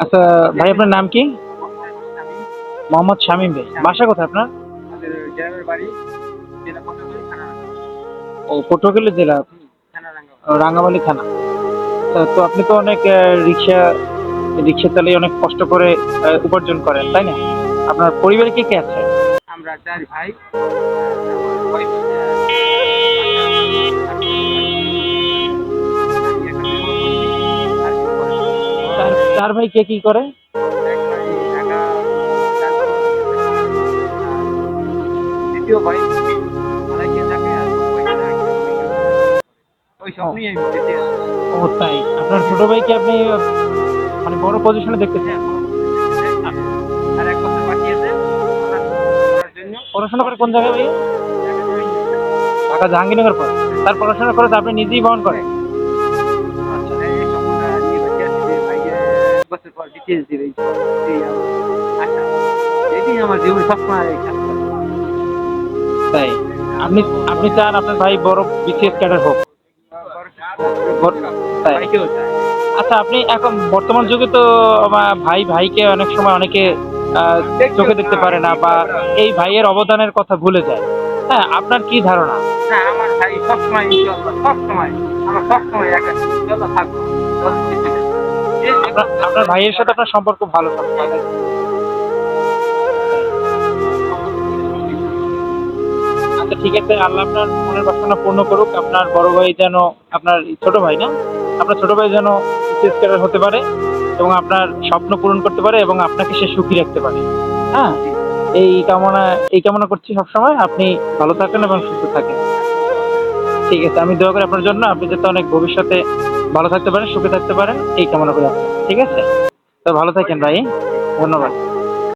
আচ্ছা ভাই, আপনার নাম কি? মোহাম্মদ শামীম ভাই। বাসা কোথায় আপনার? ও, পটুয়াখালী জেলা। রাঙ্গামালি থানা। তো আপনি তো অনেক রিক্সা রিক্সা চালিয়ে অনেক কষ্ট করে উপার্জন করেন, তাই না? আপনার পরিবারে কে কে আছে? আমরা চার ভাই চার ভাই কে কি করে? ভাই ভাই দ্বিতীয় ভাই ভাই। ও তাই আপনার ছোট ভাইকে আপনি মানে বড় পজিশনে পড়ার জন্য পড়াশোনা করে কোন জায়গায় ভাই ঢাকা জাহাঙ্গীরনগর পর তার পড়াশোনা করে তো আপনি নিজেই বহন করেন? ডিটেলস দিবে আমার এটাই আমার জীবন সবসময়। তাই আপনি আপনি চান আপনার ভাই বড় বিসিএস ক্যাডার হোক। আচ্ছা আপনি এখন বর্তমান যুগে তো ভাই ভাইকে অনেক সময় অনেকে আহ, চোখে দেখতে পারে না বা এই ভাইয়ের অবদানের কথা ভুলে যায়। হ্যাঁ আপনার কি ধারণা? না আমার ভাই সবসময় সবসময় আমার সবসময় একা থাকব আপনার ভাইয়ের সাথে আপনার সম্পর্ক ভালো আচ্ছা ঠিক আছে, আল্লাহ আপনার মনের বাসনা পূর্ণ করুক। আপনার বড় ভাই যেন, আপনার ছোট ভাই না, আপনার ছোট ভাই যেন হতে পারে এবং আপনার স্বপ্ন পূরণ করতে পারে এবং আপনাকে সে সুখী রাখতে পারে। হ্যাঁ এই কামনা এই কামনা করছি সবসময়। আপনি ভালো থাকেন এবং সুস্থ থাকেন। ঠিক আছে, আমি দোয়া করি আপনার জন্য। আপনি যাতে অনেক ভবিষ্যতে ভালো থাকতে পারেন, সুখে থাকতে পারেন। এই কামনা করি আপনার। ঠিক আছে? তো ভালো থাকেন ভাই। ধন্যবাদ।